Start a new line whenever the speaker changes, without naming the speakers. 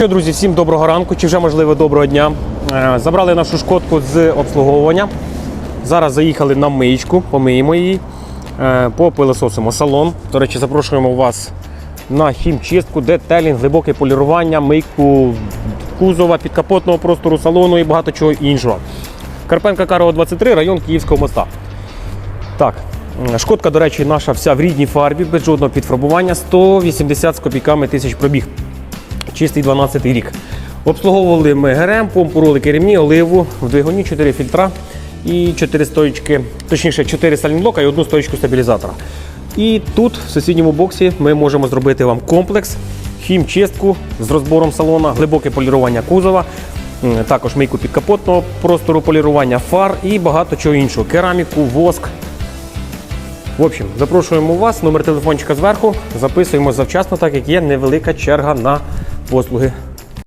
Що, друзі, всім доброго ранку, чи вже можливо доброго дня. Е, Забрали нашу шкодку з обслуговування. Зараз заїхали на миєчку, помиємо її, е, попилососимо салон. До речі, запрошуємо вас на хімчистку, детелінг, глибоке полірування, мийку кузова, підкапотного простору салону і багато чого іншого. Карпенка Карова 23, район Київського моста. Так, шкодка, до речі, наша вся в рідній фарбі, без жодного підфарбування, 180 з копійками тисяч пробіг. Чистий 12 рік. Обслуговували ми ГРМ, помпу, ролики ремні, оливу, в двигуні 4 фільтра і 4 стоїчки, точніше 4 сальніблока і одну стоїчку стабілізатора. І тут, в сусідньому боксі, ми можемо зробити вам комплекс, хімчистку з розбором салона, глибоке полірування кузова, також мийку підкапотного простору, полірування фар і багато чого іншого. Кераміку, воск, в общем, запрошуємо вас, номер телефончика зверху, записуємо завчасно, так як є невелика черга на послуги